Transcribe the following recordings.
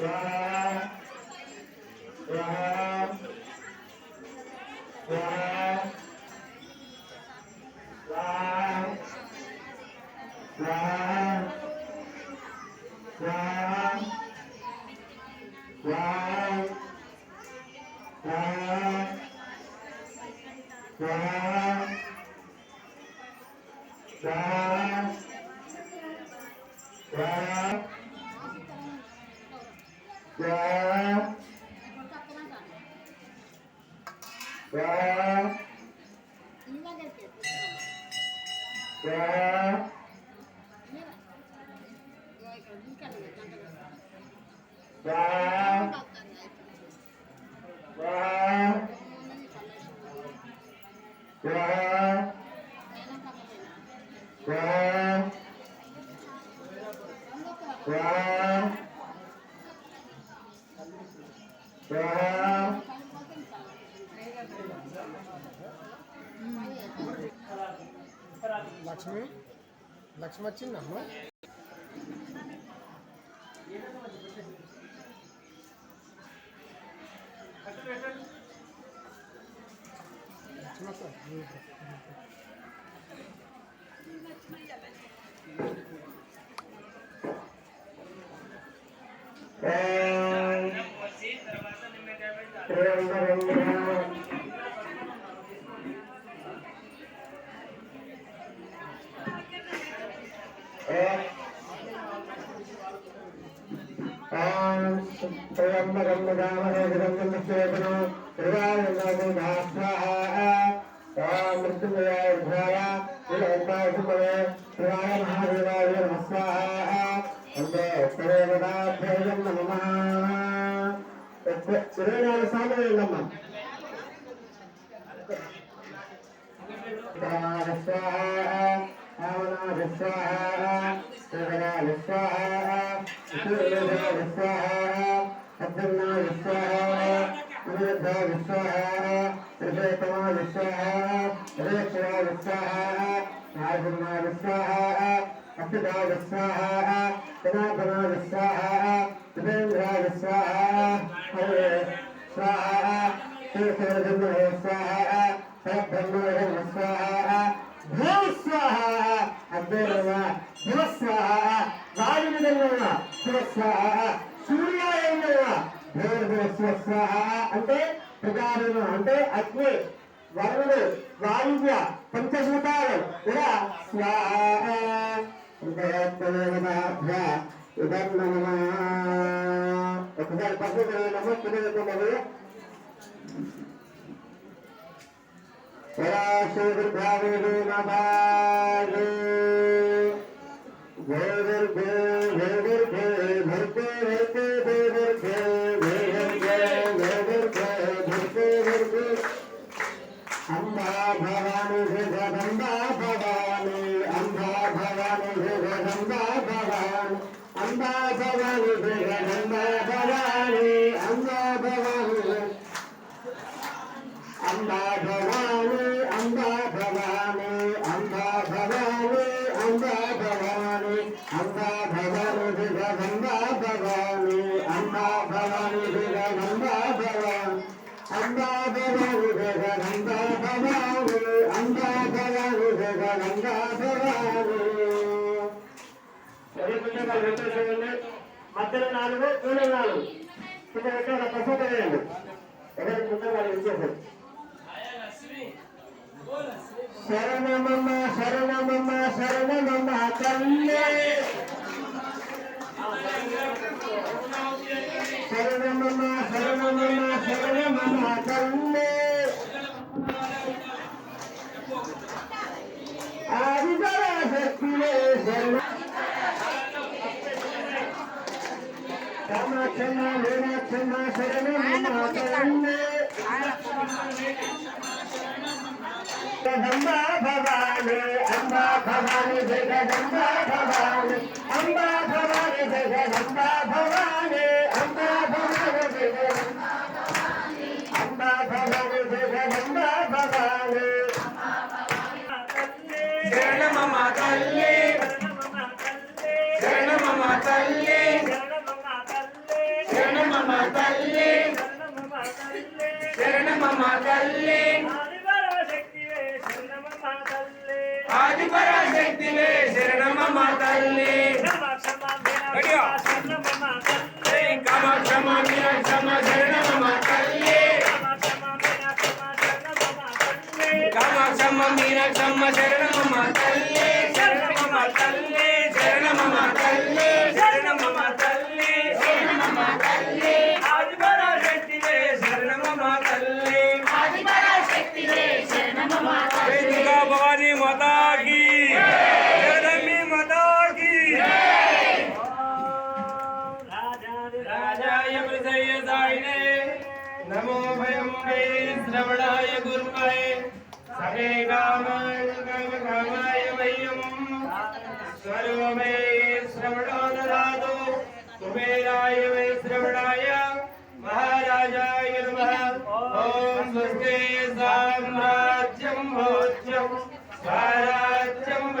Wow. Yeah. Lakshmi Lakshmi వచ్చిందమ్మా లక్ష్మి त्र्यम्बकं वदामहे जगन्तं विश्वेतनो मृत्युञ्जयाय विलम्बासुमये शिवाय महादेवाय नमः स्वाहा वन्दे सर्वदाभ्यं नमः ఇరవై నాలుగు సార్లు వెళ్ళమ్మా స్వాహ రావణ స్వాహ శివరాజ స్వాహ స్వాహ అర్జున స్వాహ అనిరుద్ధ స్వాహ హృదయతమ స్వాహ హృదయక్షర నారసింహ స్వాహ అక్షదా స్వాహ జనార్దన స్వాహ సురేంద్ర స్వాహ హరే స్వాహ శేషరజన్మ స్వాహ సబ్రహ్మ స్వాహ భూ శివ స్వాహ సూర్యాయంగా భూర్భువ శివ స్వాహ అంటే ప్రజారుణ అంటే అగ్ని వరుణుడు వాయువ్య పంచభూతాలు ఇలా స్వాహ ఒకసారి పద్ధతి నమస్కరించమని పరాశుర్భావిని నమామి గోవిర్భే గోవిర్భే భర్తే భర్తే భర్తే భర్తే భర్తే భర్తే భర్తే అంబా భవాని జగదంబా భవాని అంబా భవాని జగదంబా భవాని అంబా భవాని జగదంబా భవాని మధ్యలో నాలుగు మూడు నాలుగు. కింద పెట్టి ఒక వేయండి ఎవరికి ముందు వాళ్ళు ఇచ్చేసారు శరణమమ్మ శరణమమ్మ శరణమమ్మ తల్లే. శరణమమ్మ శరణమమ్మ శరణమమ్మ తల్లే. జగదంబా భవాని అంబా భవాని జగదంబా భవాని అంబా భవాని జగదంబా భవాని అంబా భవాని జగదంబా అంబా భవాని జగదంబా భవాని శరణమమ్మ తల్లి శరణమమ్మ తల్లి. శరణమమ్మ తల్లి ఆదిపరాశక్తివే ఆదిపరాశక్తివే శరణమమ్మ తల్లి కామాక్షమ మీనాక్షమ క్షమ శరణమమ్మ తల్లి కామాక్షమ మీనాక్షమ తల్లి తల్లి భయం వై శ్రవణాయ గురువై సమే కామాయ కామ కామాయ వయ్యం. స్వరో May శ్రవణో దదాతు కుబేరాయ why శ్రవణాయ. మహారాజాయ నమః. ఓం స్వస్తి సామ్రాజ్యం భోజ్యం. స్వరాజ్యం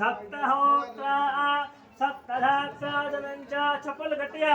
సప్తహోత్ర సప్తధాత్రాజనంచ చప్పలు గట్టిగా